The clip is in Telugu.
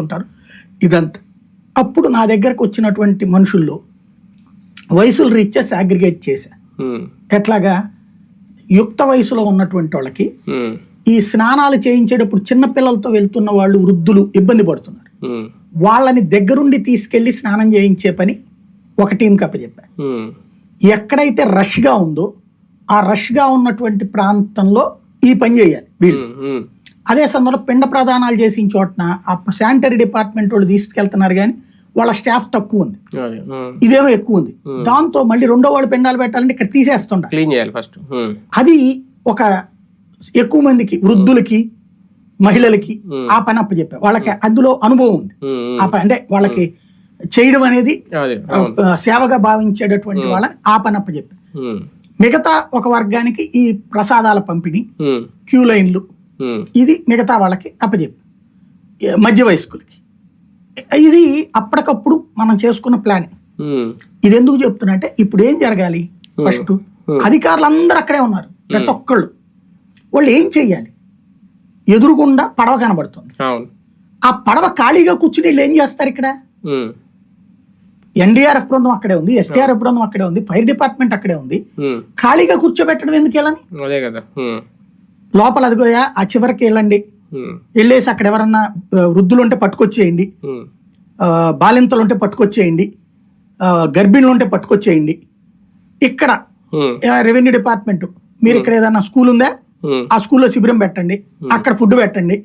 ఉంటారు ఇదంతా. అప్పుడు నా దగ్గరకు వచ్చినటువంటి మనుషుల్లో వయసులు రీత్యా సాగ్రిగేట్ చేశా. ఎట్లాగా? యుక్త వయసులో ఉన్నటువంటి వాళ్ళకి ఈ స్నానాలు చేయించేటప్పుడు చిన్న పిల్లలతో వెళ్తున్న వాళ్ళు వృద్ధులు ఇబ్బంది పడుతున్నారు. వాళ్ళని దగ్గరుండి తీసుకెళ్ళి స్నానం చేయించే పని ఒక టీంకి అప్పచెప్పా ఎక్కడైతే రష్గా ఉందో ఆ రష్గా ఉన్నటువంటి ప్రాంతంలో ఈ పని చేయాలి వీళ్ళు. అదే సందర్భంలో పిండ ప్రదానాలు చేసిన చోటన ఆ శానిటరీ డిపార్ట్మెంట్ వాళ్ళు తీసుకెళ్తున్నారు కానీ వాళ్ళ స్టాఫ్ తక్కువ ఉంది. ఇదేమో ఎక్కువ ఉంది. దాంతో మళ్ళీ రెండో వాళ్ళు పిండాలు పెట్టాలంటే ఇక్కడ తీసేస్తుండ. క్లీన్ చేయాలి ఫస్ట్ అది ఒక ఎక్కువ మందికి వృద్ధులకి మహిళలకి ఆ పని అప్పచెప్పా వాళ్ళకి అందులో అనుభవం ఉంది. ఆ పని అంటే వాళ్ళకి చేయడం అనేది సేవగా భావించేటటువంటి వాళ్ళని ఆ పని అప్పచెప్పా ఉమ్, మిగతా ఒక వర్గానికి ఈ ప్రసాదాల పంపిణీ క్యూ లైన్లు ఇది మిగతా వాళ్ళకి అప్పచెప్పు మధ్య వయస్కులకి. ఇది అప్పటికప్పుడు మనం చేసుకున్న ప్లాన్ ఉమ్, ఇది ఎందుకు చెప్తున్నా అంటే ఇప్పుడు ఏం జరగాలి? ఫస్ట్ అధికారులు అందరూ అక్కడే ఉన్నారు ప్రతి ఒక్కళ్ళు. వాళ్ళు ఏం చెయ్యాలి? ఎదురుగుండా పడవ కనబడుతుంది. ఆ పడవ ఖాళీగా కూర్చుని వీళ్ళు ఏం చేస్తారు ఇక్కడ? ఎన్డీఆర్ఎఫ్ బృందం అక్కడే ఉంది ఎస్టీఆర్ఎఫ్ బృందం అక్కడే ఉంది ఫైర్ డిపార్ట్మెంట్ అక్కడే ఉంది. ఖాళీగా కూర్చోబెట్టడం ఎందుకు వెళ్ళని అదే కదా. ఉమ్, లోపల అదిగోయా ఆ చివరికి వెళ్ళండి. వెళ్ళేసి అక్కడ ఎవరన్నా వృద్ధులు ఉంటే పట్టుకొచ్చేయండి. బాలింతలు ఉంటే పట్టుకొచ్చేయండి. గర్భిణులు ఉంటే పట్టుకొచ్చేయండి. ఇక్కడ రెవెన్యూ డిపార్ట్మెంట్. మీరు ఇక్కడ ఏదైనా స్కూల్ ఉందా. ఆ స్కూల్లో శిబిరం పెట్టండి. అక్కడ ఫుడ్ పెట్టండి.